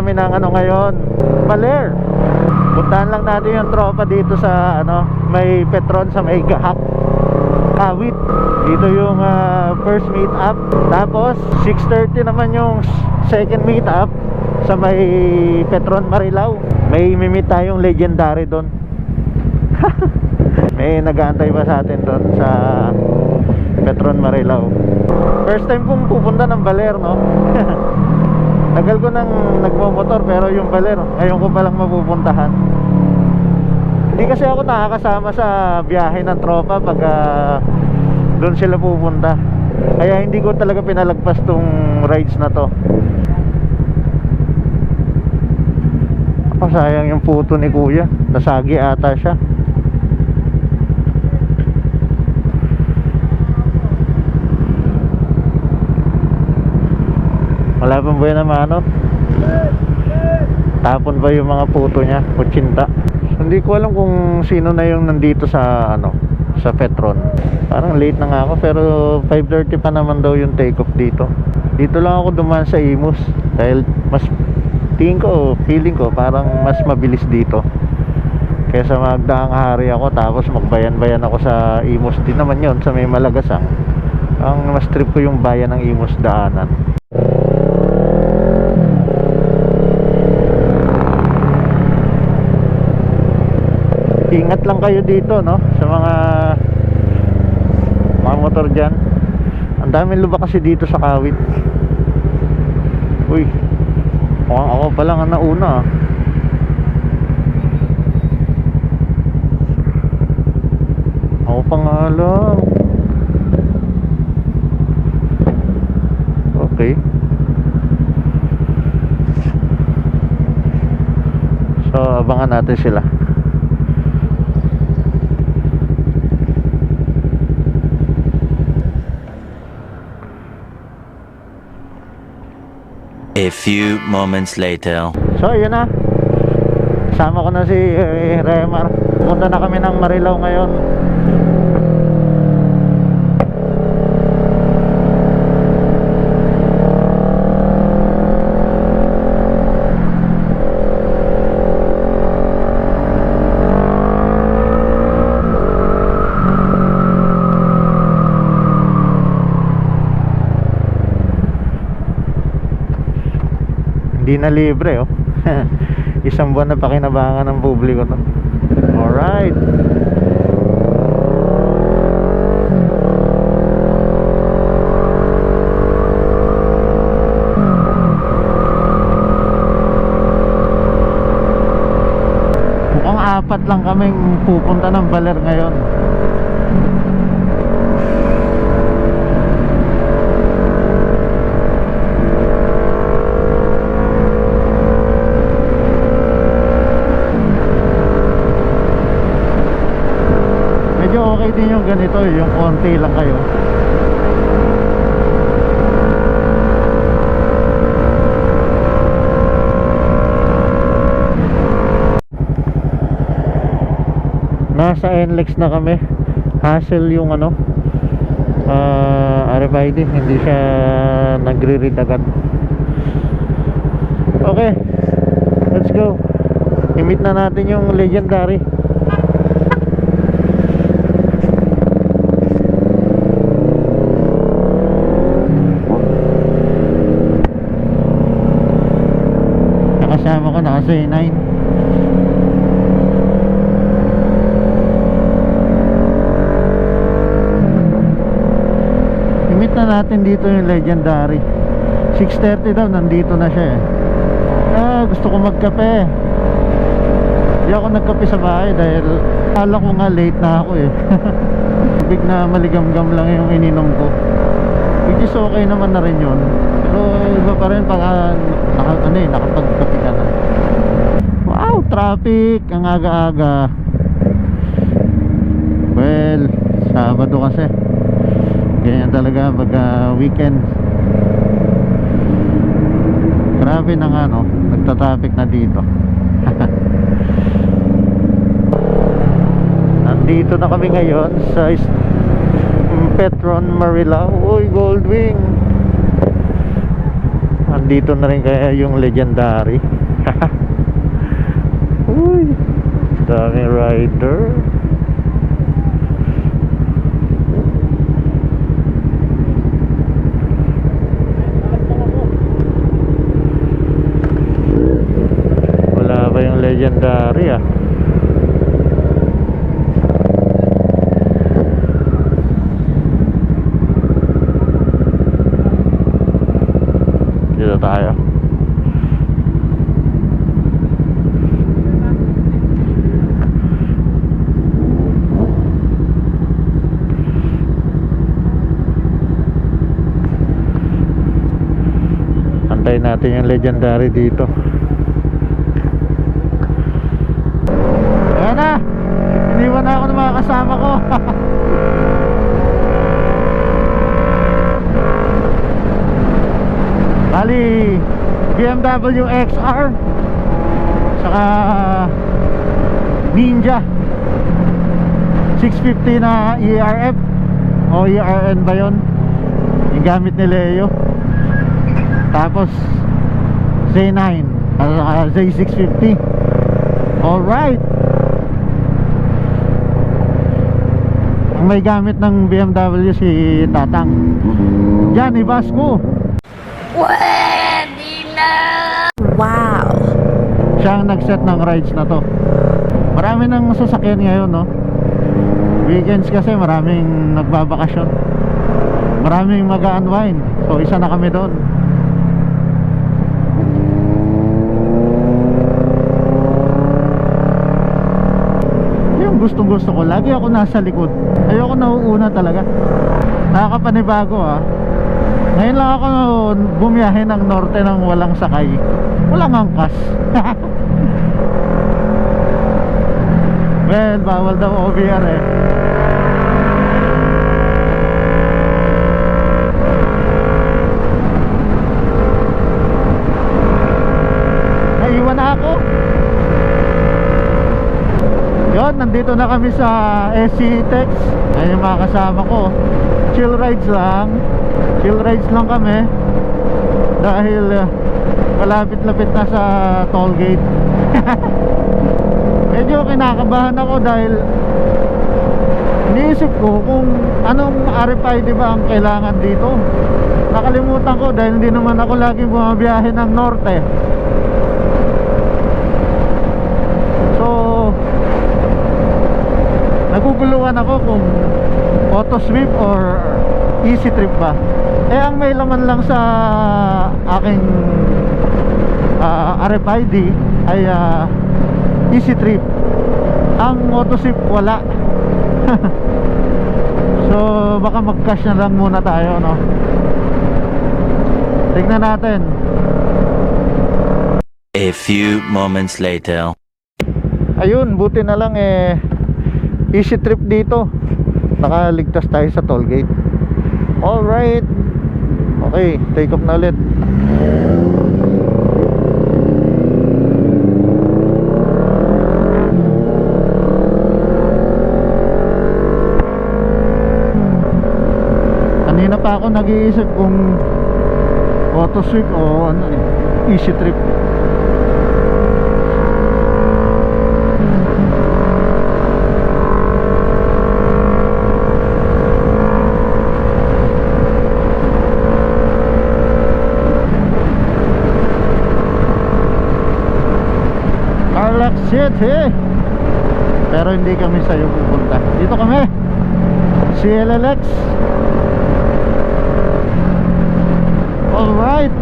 kami ng ano ngayon, Baler. Puntahan lang natin yung tropa dito sa ano, may Petron sa may Gahak. Kawit. Dito yung ah, first meet up. Tapos 6:30 naman yung second meet up sa may Petron Marilao. May mimit tayong legendary doon. may nag-aantay pa sa atin doon sa Petron Marilao. First time kong pupunta ng Baler, no? Tagal ko nang nagmo-motor pero yung Baler, ngayon ko palang mapupuntahan. Hindi kasi ako nakakasama sa biyahe ng tropa pag ah, doon sila pupunta. Kaya hindi ko talaga pinalagpas tong rides na to. Ako sayang yung puto ni kuya. Nasagi ata siya. Wala pang buhay na mano. Tapon ba yung mga puto niya? Kutsinta. Hindi ko alam kung sino na yung nandito sa ano sa Petron. Parang late na nga ako pero 5.30 pa naman daw yung take off dito. Dito lang ako dumaan sa Imus dahil mas tingin ko, feeling ko parang mas mabilis dito. Kesa magdaang hari ako tapos magbayan-bayan ako sa Imus din naman yon sa may Malagasang. Ang mas trip ko yung bayan ng Imus daanan. Ingat lang kayo dito no? Sa mga mga motor dyan. Ang daming lubak kasi dito sa kawit. Uy. Mukhang ako pa lang ang nauna ah. ako pa nga lang. Okay. So abangan natin sila A few moments later. So, yun na. Kasama ko na si eh, Remar. Punta na kami ng Marilao ngayon. Hindi na libre oh. Isang buwan na pakinabangan ng publiko to. Alright. Mukhang apat lang kaming pupunta ng Baler ngayon. Din yung ganito, yung konti lang kayo. Nasa NLEX na kami. Hassle yung ano, uh, RFID, hindi siya nagre-read agad. Okay, let's go. I-meet na natin yung legendary. Naka C9 I-meet na natin dito yung legendary. 6.30 daw nandito na siya eh. Ah, gusto ko magkape. Hindi ako nagkape sa bahay dahil akala ko nga late na ako eh. Big na maligamgam lang yung ininom ko. Which is okay naman na rin yun. Pero iba pa rin pag ah, naka, ano eh, nakapagkape ka na traffic ang aga-aga. Well Sabado kasi. Ganyan talaga pag ah, weekend. Grabe na nga no? Nagta-traffic na dito. Nandito na kami ngayon sa Petron Marilao. Uy Goldwing! Nandito na rin kaya yung legendary. Uy, daming rider. Wala ba yung legendary ah? Dito tayo. Antayin natin yung legendary dito. Ayan na! Iniwan na ako ng mga kasama ko. Bali, BMW XR Saka Ninja 650 na ERF O ERN ba yun? Yung gamit ni Leo Tapos Z9 uh, Z650 Alright Ang may gamit ng BMW si Tatang. Yan, ibas ko Wow. siya ang nag-set ng rides na to. Marami ng sasakyan ngayon no? Weekends kasi maraming nagbabakasyon. Maraming mag-unwind. So isa na kami doon gustong gusto ko. Lagi ako nasa likod. Ayoko nauuna talaga. Nakakapanibago ah. Ngayon lang ako bumiyahe ng norte ng walang sakay. Walang angkas. Well bawal daw OBR eh naiwan na ako yun nandito na kami sa SC Tex ayun yung mga kasama ko. Chill rides lang. Chill rides lang kami. Dahil uh, malapit-lapit na sa toll gate. Medyo kinakabahan ako dahil iniisip ko kung anong RFID ba ang kailangan dito. Nakalimutan ko dahil hindi naman ako laging bumabiyahe ng norte so naguguluhan ako kung auto sweep or easy trip ba. Eh ang may laman lang sa aking ah, RFID ay ah, easy trip. Ang auto sweep wala. So baka mag cash na lang muna tayo no? Tignan natin. A few moments later. ayun buti na lang eh easy trip dito. Nakaligtas tayo sa toll gate. Alright. Okay take off na ulit. Kanina pa ako nag-iisip kung auto sweep o ano eh easy trip Tarlac City pero hindi kami sa'yo pupunta. Dito kami. CLLX alright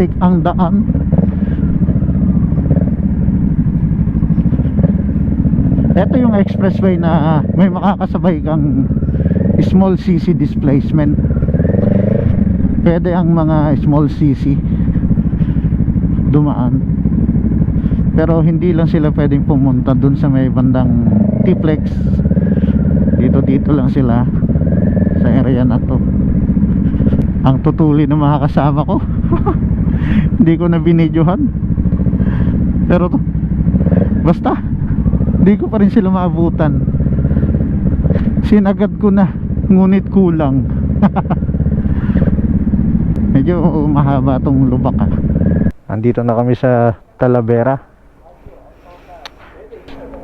putik ang daan. Ito yung expressway na may makakasabay kang small CC displacement. Pwede ang mga small CC dumaan. Pero hindi lang sila pwedeng pumunta dun sa may bandang T-Flex dito dito lang sila sa area na to. Ang tutuli ng mga kasama ko hindi ko na binidyohan. Pero to basta hindi ko pa rin sila maabutan. Sinagad ko na ngunit kulang. Medyo mahaba tong lubak ah. Andito na kami sa Talavera.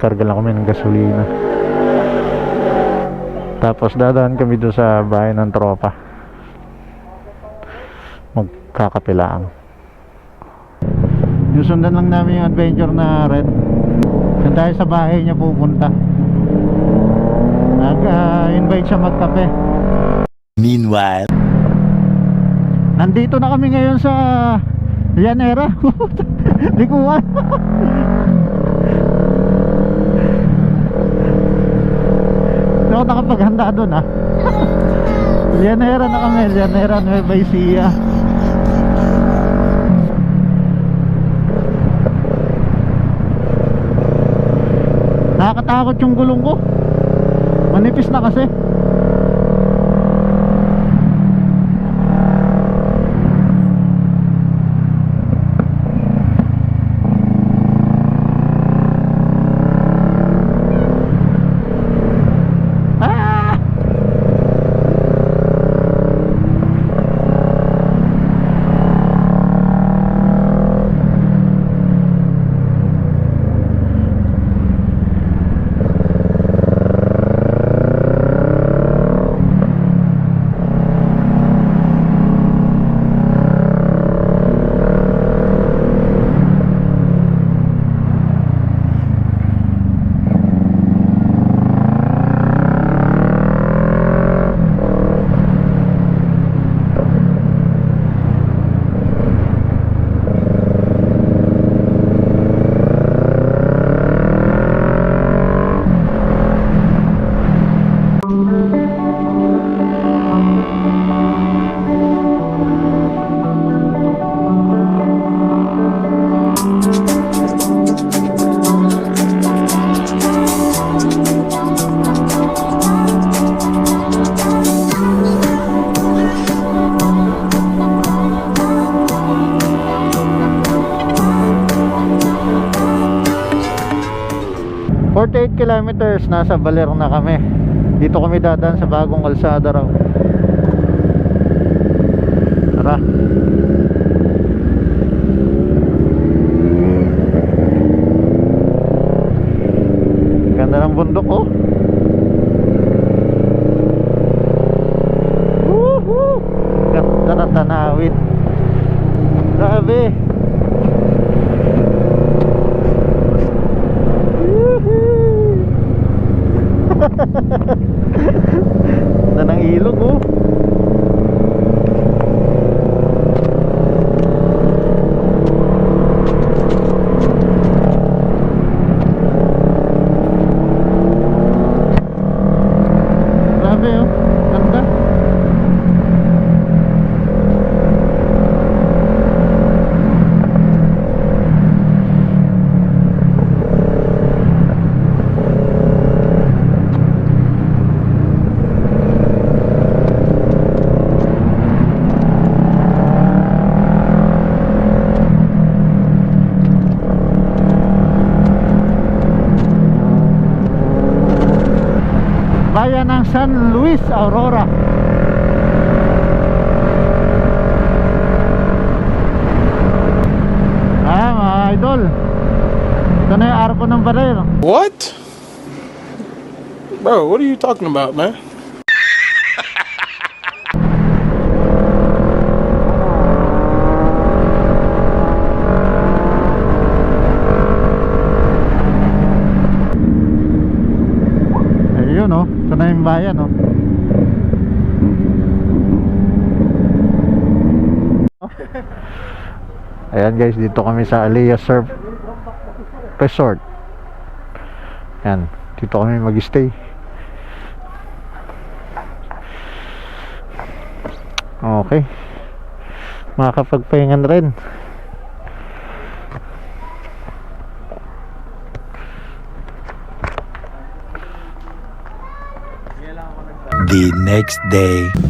Karga lang kami ng gasolina. Tapos dadaan kami doon sa bahay ng tropa. Magkakapilaan yung sundan lang namin yung adventure na red. Doon tayo sa bahay niya pupunta. Nag-invite siya magkape. Meanwhile, nandito na kami ngayon sa Llanera. Likuan. Ako nakapaghanda doon ah. Llanera na kami. Llanera Nueva Ecija Nakakatakot yung gulong ko. Manipis na kasi kilometers nasa Baler na kami. Dito kami dadaan sa bagong kalsada raw. Tara ng San Luis Aurora ah mga idol ito na yung ng What? Bro, what are you talking about, man? Bayan oh Ayan guys, dito kami sa Alea Surf Resort. Yan, dito kami mag-stay. Okay. Makakapagpahingan rin. The next day.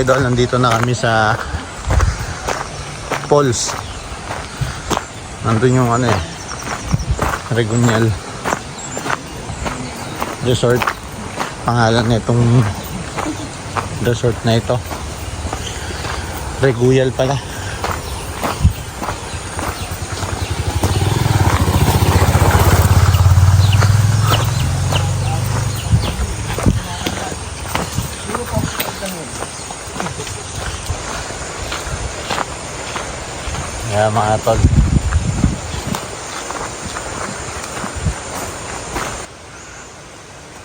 Idol, nandito na kami sa Falls. Nandun yung ano eh Regunial Resort. Pangalan nitong Resort na ito. Reguyal pala Kaya mga tol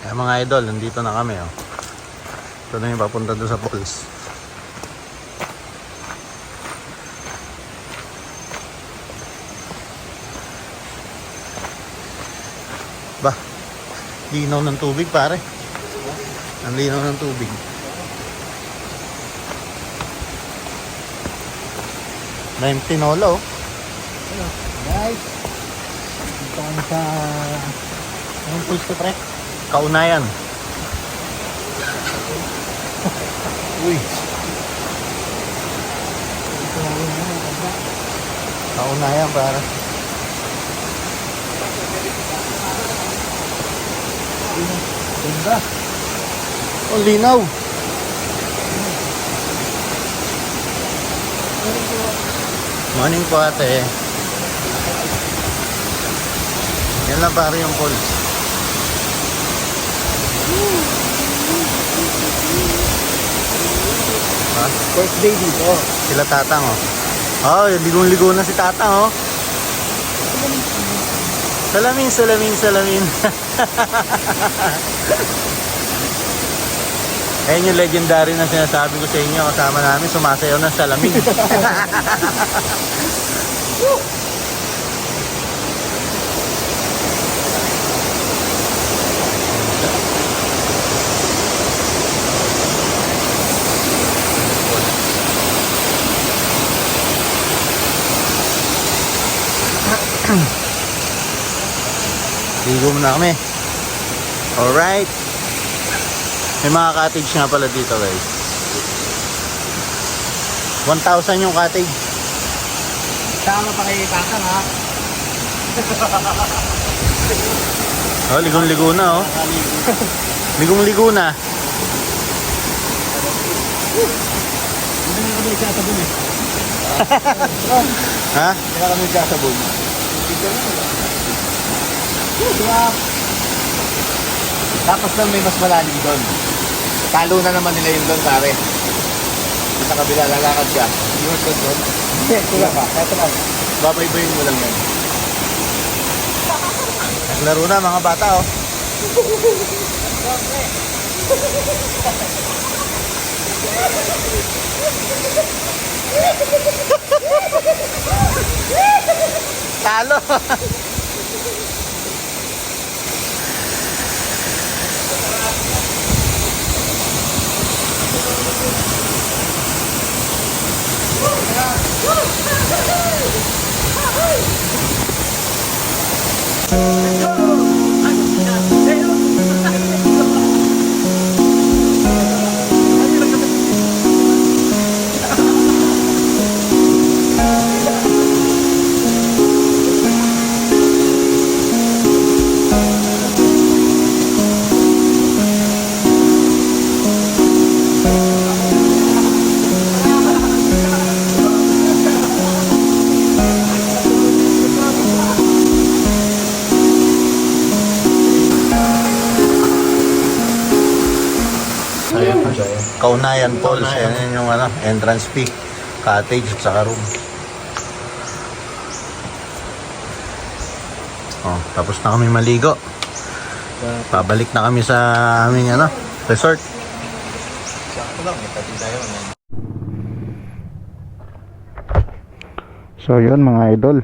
Kaya mga idol, nandito na kami oh. Ito na yung papunta doon sa falls. Ba, linaw ng tubig pare. Ang linaw ng tubig. Dahil tinola oh. Guys, dito kami sa anong pulse pre? Kaunayan. Uy, kaunayan para. Ganda. Oh, linaw. Morning po ate. Yan lang pare yung falls. Ha? First day dito. Sila tatang oh. Oh, ligong-ligo na si tatang oh. Salamin, salamin, salamin. Ayun yung legendary na sinasabi ko sa inyo kasama namin sumasayaw ng salamin. Ligo muna kami. Alright. May mga cottage nga pala dito guys. 1,000 yung cottage. Tama pa kay Tatang ha. Oh, ligong-ligo na oh. Ligong-ligo na. Hindi na kami nagsasabon eh. Ha? Hindi na kami nagsasabon. Tapos lang may mas malalim doon. Talo na naman nila yung doon pare. Sa kabila, lalakad ka. Hindi mo doon. Hindi, kulang ka. Eto lang. Babaybayin mo lang yan. Laro na mga bata oh. Talo. Ayun. Kaunayan Falls. Yan yun yung ano, entrance fee. Cottage at saka room. Oh, tapos na kami maligo. Pabalik na kami sa aming ano, resort. So yun mga idol.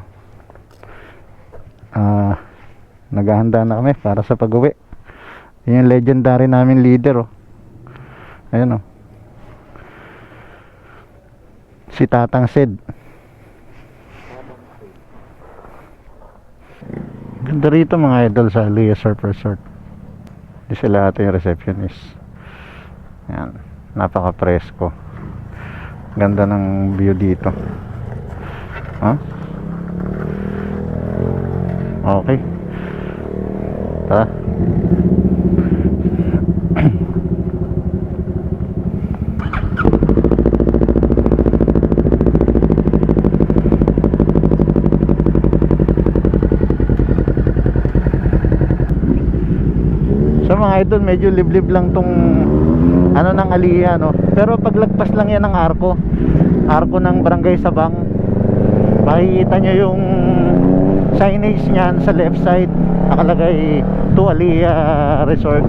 Ah, naghahanda na kami para sa pag-uwi. Yung legendary namin leader oh. Ayun oh. Si Tatang Sid. Ganda rito mga idol sa Aliyah Surf Resort. Di sila ata yung receptionist. Yan. Napaka-presko. Ganda ng view dito. Ha? Okay. Tara. Idol, medyo liblib lang tong ano ng Aliyah no. Pero paglagpas lang yan ng arko. Arko ng Barangay Sabang. Makikita nyo yung signage niyan sa left side. Nakalagay to Aliyah Resort.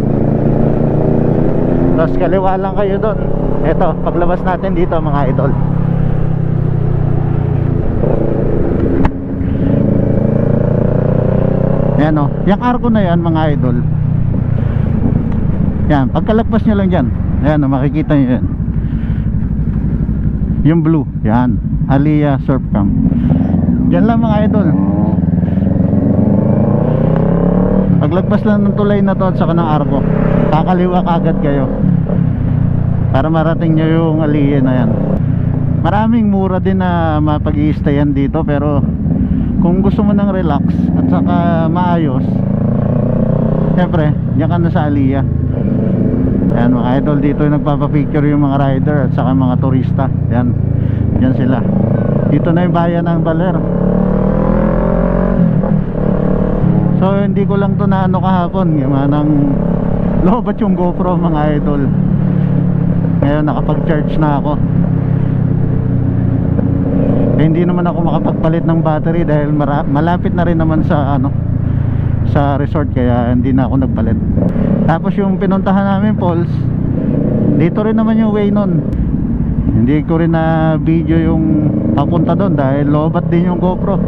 Tapos kaliwa lang kayo doon. Eto paglabas natin dito mga idol. Yan o yung arko na yan mga idol yan pagkalagpas nyo lang dyan. Yan makikita nyo yan yung blue yan. Aliyah Surf Camp. Yan lang mga idol. Paglagpas lang ng tulay na to at saka ng arko. Kakaliwa kagad kayo. Para marating nyo yung Aliyah na yan. Maraming mura din na mapag stayan dito pero kung gusto mo ng relax at saka maayos syempre yan ka na sa Aliyah yan mga idol dito yung nagpapapicture yung mga rider at saka mga turista. Yan yan sila. Dito na yung bayan ng Baler. So hindi ko lang to na ano kahapon. Yung manang lobat yung GoPro mga idol. Ngayon nakapag charge na ako. Eh, hindi naman ako makapagpalit ng battery dahil malapit na rin naman sa ano sa resort kaya hindi na ako nagpalit. Tapos yung pinuntahan namin Falls dito rin naman yung way nun. Hindi ko rin na video yung papunta doon dahil lobat din yung GoPro.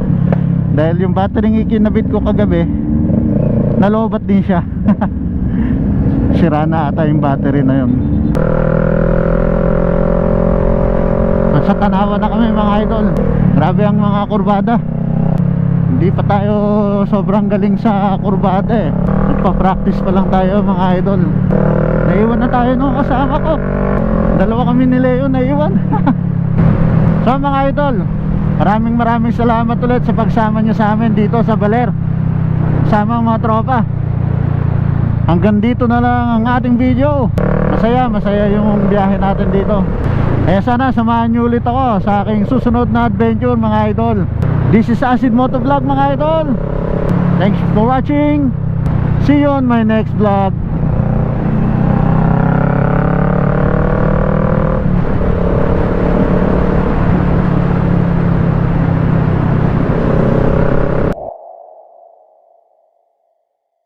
Dahil yung battery ng ikinabit ko kagabi nalobat din siya. Sira na ata yung battery na yun. Sa tanawa na kami mga idol. Grabe ang mga kurbada hindi pa tayo sobrang galing sa kurbada eh nagpa-practice pa lang tayo mga idol. Naiwan na tayo nung kasama ko. Dalawa kami ni Leo naiwan. So mga idol maraming maraming salamat ulit sa pagsama nyo sa amin dito sa Baler. Sama mga tropa. Hanggang dito na lang ang ating video. Masaya masaya yung biyahe natin dito. Kaya sana samahan nyo ulit ako sa aking susunod na adventure mga idol this is Acid Motovlog mga idol. Thanks for watching. See you on my next vlog